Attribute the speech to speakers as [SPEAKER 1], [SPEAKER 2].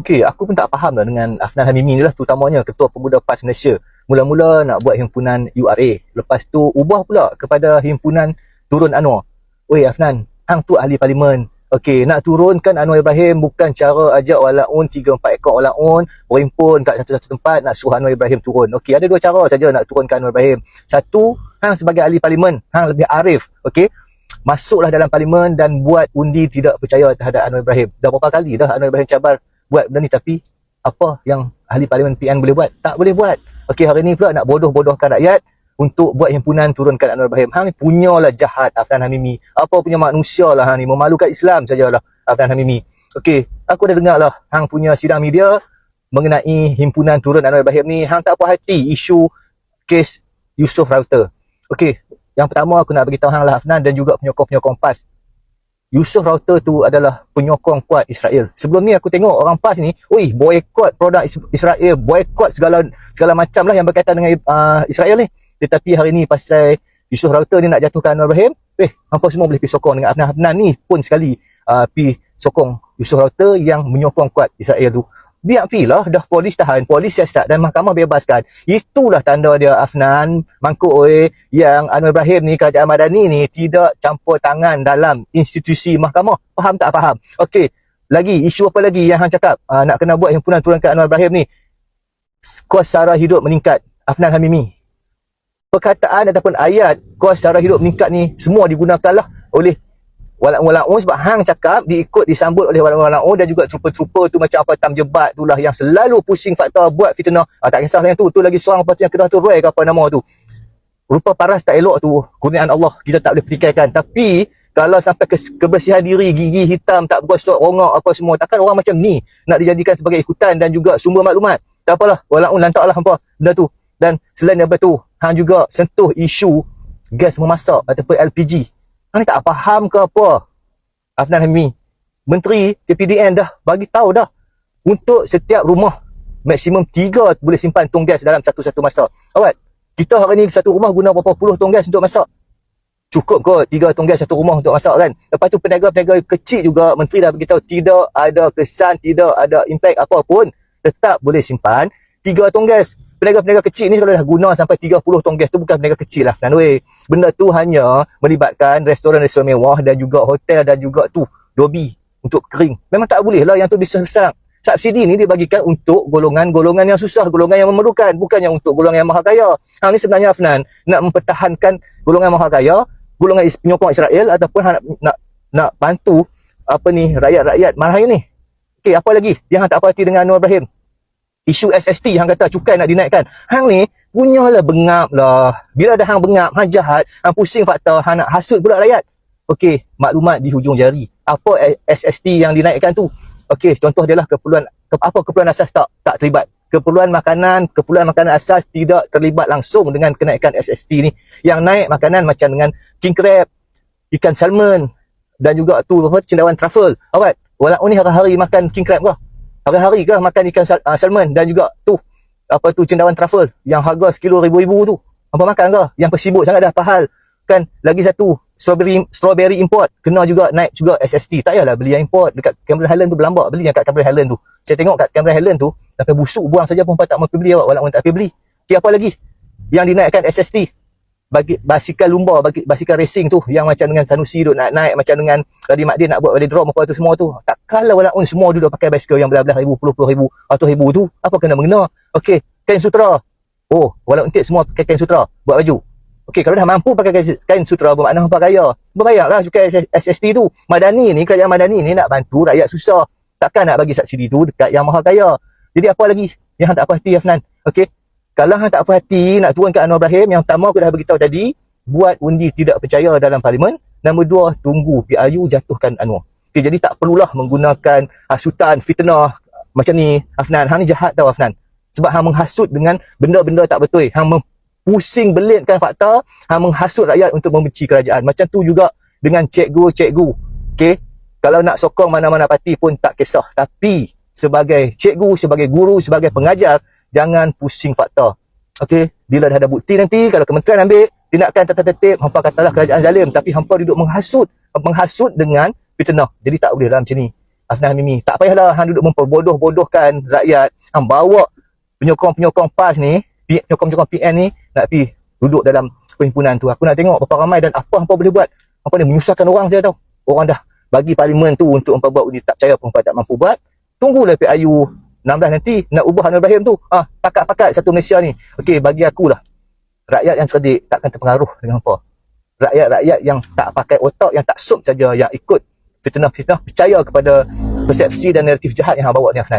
[SPEAKER 1] Okey, aku pun tak faham lah dengan Afnan Hamimi ni lah terutamanya Ketua Pemuda PAS Malaysia. Mula-mula nak buat himpunan URA. Lepas tu ubah pula kepada himpunan Turun Anwar. Oi Afnan, hang tu ahli parlimen. Okey, nak turunkan Anwar Ibrahim bukan cara ajak walaun 3 4 ekor walaun berhimpun kat satu-satu tempat nak suruh Anwar Ibrahim turun. Okey, ada dua cara saja nak turunkan Anwar Ibrahim. Satu, hang sebagai ahli parlimen, hang lebih arif. Okey, masuklah dalam parlimen dan buat undi tidak percaya terhadap Anwar Ibrahim. Dah berapa kali dah Anwar Ibrahim cabar buat benda ni tapi apa yang ahli parlimen PN boleh buat? Tak boleh buat. Okey, hari ni pula nak bodoh-bodohkan rakyat untuk buat himpunan turunkan Anwar Ibrahim. Hang ni punyalah jahat Afnan Hamimi. Apa punya manusia lah hang ni. Memalukan Islam sajalah Afnan Hamimi. Okey, aku dah dengar lah hang punya sidang media mengenai himpunan turun Anwar Ibrahim ni. Hang tak puas hati isu kes Yusof Router. Okey, yang pertama aku nak beritahu hang lah Afnan dan juga penyokong-penyokong PAS. Yusuf Router tu adalah penyokong kuat Israel. Sebelum ni aku tengok orang PAS ni, oi, boykot produk Israel, boykot segala segala macam lah yang berkaitan dengan uh, Israel ni. Tetapi hari ni pasal Yusuf Router ni nak jatuhkan Anwar Ibrahim, eh, hampa semua boleh pergi sokong dengan Afnan Afnan ni pun sekali uh, pergi sokong Yusuf Router yang menyokong kuat Israel tu biar lah. Dah polis tahan. Polis siasat dan mahkamah bebaskan. Itulah tanda dia Afnan. Mangkuk oi yang Anwar Ibrahim ni kerajaan Madani ni tidak campur tangan dalam institusi mahkamah. Faham tak? Faham. Okey. Lagi isu apa lagi yang hang cakap? Uh, nak kena buat himpunan turunkan Anwar Ibrahim ni? Kos sara hidup meningkat. Afnan Hamimi. Perkataan ataupun ayat kos sara hidup meningkat ni semua digunakanlah oleh Walang-walang sebab hang cakap diikut disambut oleh walang-walang dan juga trooper-trooper tu macam apa tam jebat tu lah yang selalu pusing fakta buat fitnah. Ah, tak kisah yang tu. Tu lagi seorang lepas tu yang kedah tu Roy ke apa nama tu. Rupa paras tak elok tu. Kurniaan Allah kita tak boleh pertikaikan. Tapi kalau sampai ke kebersihan diri, gigi hitam, tak bergosok, rongak apa semua. Takkan orang macam ni nak dijadikan sebagai ikutan dan juga sumber maklumat. Tak apalah. Walang-un lantaklah hampa benda tu. Dan selain daripada tu, hang juga sentuh isu gas memasak ataupun LPG. Hang tak faham ke apa? Afnan Hamimi. Menteri KPDN dah bagi tahu dah. Untuk setiap rumah maksimum tiga boleh simpan tong gas dalam satu-satu masa. Awak, kita hari ni satu rumah guna berapa puluh tong gas untuk masak? Cukup ke tiga tong gas satu rumah untuk masak kan? Lepas tu peniaga-peniaga kecil juga menteri dah beritahu tidak ada kesan, tidak ada impact apa pun. Tetap boleh simpan tiga tong gas peniaga-peniaga kecil ni kalau dah guna sampai 30 tong gas tu bukan peniaga kecil lah weh. Benda tu hanya melibatkan restoran-restoran mewah dan juga hotel dan juga tu dobi untuk kering. Memang tak boleh lah yang tu bisa besar. Subsidi ni dibagikan untuk golongan-golongan yang susah, golongan yang memerlukan, bukannya untuk golongan yang maha kaya. Hal ni sebenarnya Afnan nak mempertahankan golongan maha kaya, golongan penyokong Israel ataupun nak nak nak bantu apa ni rakyat-rakyat marah ini. Okey, apa lagi yang tak apa hati dengan Anwar Ibrahim? Isu SST hang kata cukai nak dinaikkan. Hang ni punyalah bengap lah. Bila ada hang bengap, hang jahat, hang pusing fakta, hang nak hasut pula rakyat. Okey, maklumat di hujung jari. Apa SST yang dinaikkan tu? Okey, contoh dia lah keperluan ke, apa keperluan asas tak tak terlibat. Keperluan makanan, keperluan makanan asas tidak terlibat langsung dengan kenaikan SST ni. Yang naik makanan macam dengan king crab, ikan salmon dan juga tu apa cendawan truffle. Awak, walaupun ni hari-hari makan king crab ke? Hari-hari ke makan ikan sal uh, salmon dan juga tu apa tu cendawan truffle yang harga sekilo ribu-ribu tu. Apa makan ke? Yang persibuk sangat dah pahal. Kan lagi satu strawberry strawberry import. Kena juga naik juga SST tak payahlah beli yang import. Dekat Cameron Highland tu berlambak. Beli yang kat Cameron Highland tu. Saya tengok kat Cameron Highland tu sampai busuk buang saja pun tak mau beli awak. Walaupun tak beli. Okay, apa lagi? Yang dinaikkan SST bagi basikal lumba bagi basikal racing tu. Yang macam dengan Sanusi duk nak naik macam dengan Radhi Makdin nak buat velodrome apa tu semua tu. Tak kalah walaupun semua duduk pakai basikal yang belah-belah ribu puluh puluh ribu atau ribu tu apa kena mengena? Okey kain sutra. Oh walaupun tidak semua pakai kain sutra buat baju. Okey kalau dah mampu pakai kain sutra bermakna hampa kaya berbayarlah cukai SST tu. Madani ni kerajaan Madani ni nak bantu rakyat susah. Takkan nak bagi subsidi tu dekat yang maha kaya. Jadi apa lagi yang tak puas hati Afnan? Okey kalau hang tak puas hati nak turun ke Anwar Ibrahim, yang pertama aku dah beritahu tadi, buat undi tidak percaya dalam parlimen. Nombor dua, tunggu PRU jatuhkan Anwar. Okay, jadi tak perlulah menggunakan hasutan, fitnah macam ni, Afnan. Hang ni jahat tau, Afnan. Sebab hang menghasut dengan benda-benda tak betul. Hang pusing belitkan fakta, hang menghasut rakyat untuk membenci kerajaan. Macam tu juga dengan cikgu-cikgu. Okay? Kalau nak sokong mana-mana parti pun tak kisah. Tapi sebagai cikgu, sebagai guru, sebagai pengajar, jangan pusing fakta. Okey, bila dah ada bukti nanti kalau kementerian ambil tindakan tertib hampa katalah kerajaan zalim tapi hampa duduk menghasut menghasut dengan fitnah. Jadi tak boleh lah macam ni. Afnan Mimi. Tak payahlah hang duduk memperbodoh-bodohkan rakyat. Hang bawa penyokong-penyokong PAS ni, penyokong-penyokong PN ni nak pi duduk dalam perhimpunan tu. Aku nak tengok berapa ramai dan apa hampa boleh buat. Hampa ni menyusahkan orang saya tahu. Orang dah bagi parlimen tu untuk hampa buat tak percaya pun hampa tak mampu buat. Tunggulah PIU 16 nanti nak ubah Anwar Ibrahim tu. Ah, pakat-pakat satu Malaysia ni. Okey, bagi akulah. Rakyat yang cerdik takkan terpengaruh dengan hampa. Rakyat-rakyat yang tak pakai otak, yang tak sup saja, yang ikut fitnah-fitnah, percaya kepada persepsi dan naratif jahat yang hang bawa ni Afnan.